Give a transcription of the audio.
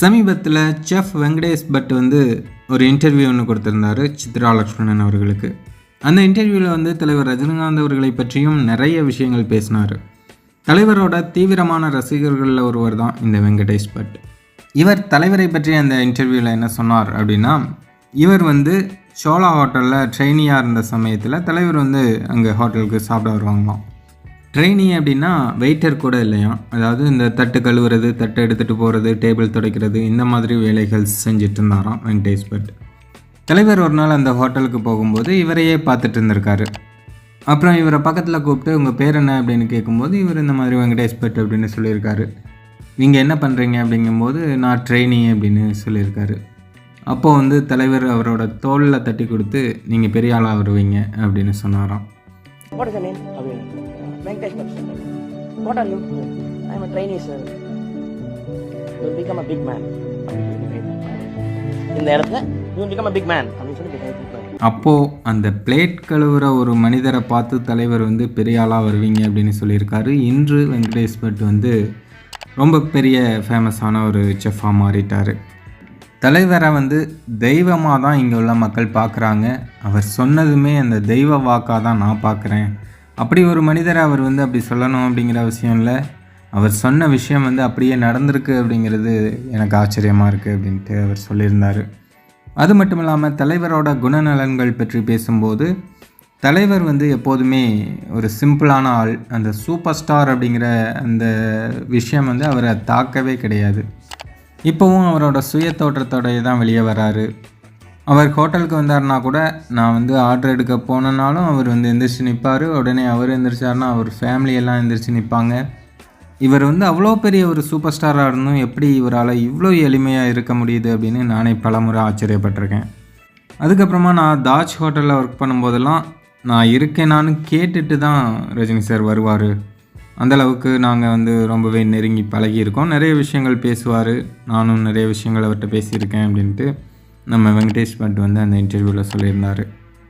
சமீபத்தில் chef Venkatesh but வந்து ஒரு இன்டர்வியூ ஒன்று கொடுத்துருந்தாரு சித்ரா லக்ஷ்மணன் அவர்களுக்கு. அந்த இன்டர்வியூவில் வந்து தலைவர் ரஜினிகாந்த் அவர்களை பற்றியும் நிறைய விஷயங்கள் பேசினார். தலைவரோட தீவிரமான ரசிகர்களில் ஒருவர் தான் இந்த வெங்கடேஷ் பட். இவர் தலைவரை பற்றி அந்த இன்டர்வியூவில் என்ன சொன்னார் அப்படின்னா இவர் வந்து சோலா ஹோட்டலில் ட்ரெயினியாக இருந்த சமயத்தில் தலைவர் வந்து அங்கே ஹோட்டலுக்கு சாப்பிட வருவாங்களாம். ட்ரெயினி அப்படின்னா வெயிட்டர் கூட இல்லையா? அதாவது இந்த தட்டு கழுவுறது தட்டு எடுத்துகிட்டு போகிறது டேபிள் துடைக்கிறது இந்த மாதிரி வேலைகள் செஞ்சுட்டு இருந்தாராம் வெங்கடேஷ் பட். தலைவர் ஒரு நாள் அந்த ஹோட்டலுக்கு போகும்போது இவரையே பார்த்துட்டு இருந்திருக்காரு. அப்புறம் இவரை பக்கத்தில் கூப்பிட்டு உங்கள் பேர் என்ன? அப்படின்னு கேட்கும்போது இவர் இந்த மாதிரி வெங்கடேஷ் பட் அப்படின்னு சொல்லியிருக்காரு. நீங்கள் என்ன பண்ணுறீங்க அப்படிங்கும்போது நான் ட்ரெயினி அப்படின்னு சொல்லியிருக்காரு. அப்போது வந்து தலைவர் அவரோட தோளில் தட்டி கொடுத்து நீங்கள் பெரிய ஆளாக வருவீங்க அப்படின்னு சொன்னாராம். Venkatesh Bhatt. What are you? I am a trainee, sir. You will become a big man. இந்த இடத்துல you become a big man அப்படின்னு சொல்லி அப்போது அந்த பிளேட் கழுவுற ஒரு மனிதரை பார்த்து தலைவர் வந்து பெரிய ஆளாக வருவீங்க அப்படின்னு சொல்லியிருக்காரு இன்று வெங்கடேஷ் பட் வந்து ரொம்ப பெரிய ஃபேமஸான ஒரு செஃப்பாக மாறிட்டார் தலைவரை வந்து தெய்வமாக தான் இங்கே உள்ள மக்கள் பார்க்குறாங்க அவர் சொன்னதுமே அந்த தெய்வ வாக்காக தான் நான் பார்க்குறேன் அப்படி ஒரு மனிதரை அவர் வந்து அப்படி சொல்லணும் அப்படிங்கிற அவசியம் இல்லை. அவர் சொன்ன விஷயம் வந்து அப்படியே நடந்திருக்கு அப்படிங்கிறது எனக்கு ஆச்சரியமாக இருக்குது அப்படின்ட்டு அவர் சொல்லியிருந்தார். அது மட்டும் இல்லாமல் தலைவரோட குணநலன்கள் பற்றி பேசும்போது தலைவர் வந்து எப்போதுமே ஒரு சிம்பிளான ஆள். அந்த சூப்பர் ஸ்டார் அப்படிங்கிற அந்த விஷயம் வந்து அவரை தாக்கவே கிடையாது. இப்போவும் அவரோட சுய தோற்றத்தோடைய தான் வெளியே வராரு. அவர் ஹோட்டலுக்கு வந்தார்னா கூட நான் வந்து ஆர்டர் எடுக்க போனனாலும் அவர் வந்து எந்திரிச்சு நிற்பார் உடனே அவர் எந்திரிச்சார்னா அவர் ஃபேமிலி எல்லாம் எந்திரிச்சு நிற்பாங்க இவர் வந்து அவ்வளோ பெரிய ஒரு சூப்பர் ஸ்டாராக இருந்தும் எப்படி இவரால் இவ்வளோ எளிமையாக இருக்க முடியுது அப்படின்னு நானே பலமுறை ஆச்சரியப்பட்டிருக்கேன். அதுக்கப்புறமா நான் தாஜ் ஹோட்டலில் ஒர்க் பண்ணும்போதெல்லாம் நான் இருக்கேனான்னு கேட்டுட்டு தான் ரஜினி சார் வருவார். அந்தளவுக்கு நாங்கள் வந்து ரொம்பவே நெருங்கி பழகியிருக்கோம். நிறைய விஷயங்கள் பேசுவார். நானும் நிறைய விஷயங்கள் அவர்கிட்ட பேசியிருக்கேன் அப்படின்ட்டு. நம்ம வெங்கடேஷ் பட் வந்து அந்த இன்டர்வியூவில் சொல்லியிருந்தார்.